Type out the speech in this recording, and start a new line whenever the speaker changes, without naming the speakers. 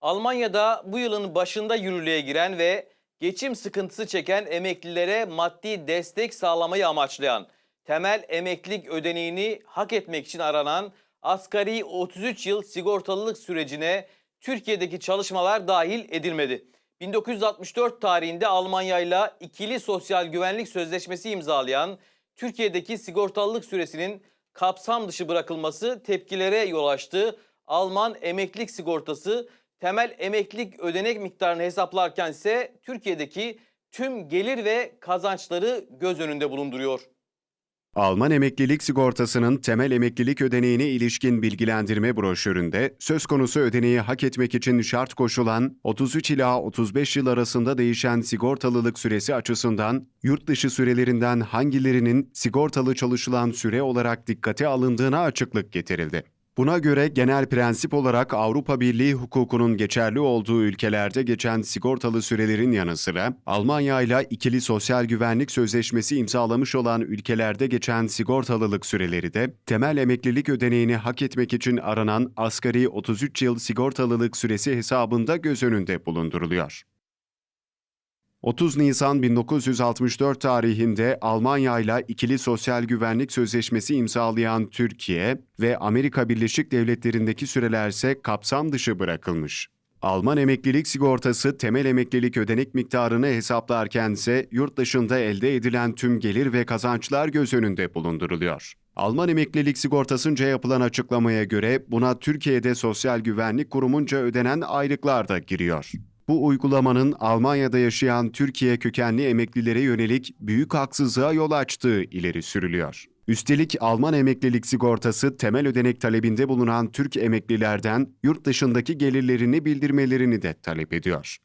Almanya'da bu yılın başında yürürlüğe giren ve geçim sıkıntısı çeken emeklilere maddi destek sağlamayı amaçlayan temel emeklilik ödeneğini hak etmek için aranan asgari 33 yıl sigortalılık sürecine Türkiye'deki çalışmalar dahil edilmedi. 1964 tarihinde Almanya ile ikili sosyal güvenlik sözleşmesi imzalayan Türkiye'deki sigortalılık süresinin kapsam dışı bırakılması tepkilere yol açtı. Alman emeklilik sigortası temel emeklilik ödenek miktarını hesaplarken ise Türkiye'deki tüm gelir ve kazançları göz önünde bulunduruyor.
Alman emeklilik sigortasının temel emeklilik ödeneğine ilişkin bilgilendirme broşüründe söz konusu ödeneği hak etmek için şart koşulan 33 ila 35 yıl arasında değişen sigortalılık süresi açısından yurt dışı sürelerinden hangilerinin sigortalı çalışılan süre olarak dikkate alındığına açıklık getirildi. Buna göre genel prensip olarak Avrupa Birliği hukukunun geçerli olduğu ülkelerde geçen sigortalı sürelerin yanı sıra Almanya ile ikili sosyal güvenlik sözleşmesi imzalamış olan ülkelerde geçen sigortalılık süreleri de temel emeklilik ödeneğini hak etmek için aranan asgari 33 yıl sigortalılık süresi hesabında göz önünde bulunduruluyor. 30 Nisan 1964 tarihinde Almanya ile ikili sosyal güvenlik sözleşmesi imzalayan Türkiye ve Amerika Birleşik Devletleri'ndeki sürelerse kapsam dışı bırakılmış. Alman emeklilik sigortası temel emeklilik ödenek miktarını hesaplarken ise yurt dışında elde edilen tüm gelir ve kazançlar göz önünde bulunduruluyor. Alman emeklilik sigortasınca yapılan açıklamaya göre buna Türkiye'de Sosyal Güvenlik Kurumunca ödenen aylıklar da giriyor. Bu uygulamanın Almanya'da yaşayan Türkiye kökenli emeklilere yönelik büyük haksızlığa yol açtığı ileri sürülüyor. Üstelik Alman emeklilik sigortası temel ödenek talebinde bulunan Türk emeklilerden yurt dışındaki gelirlerini bildirmelerini de talep ediyor.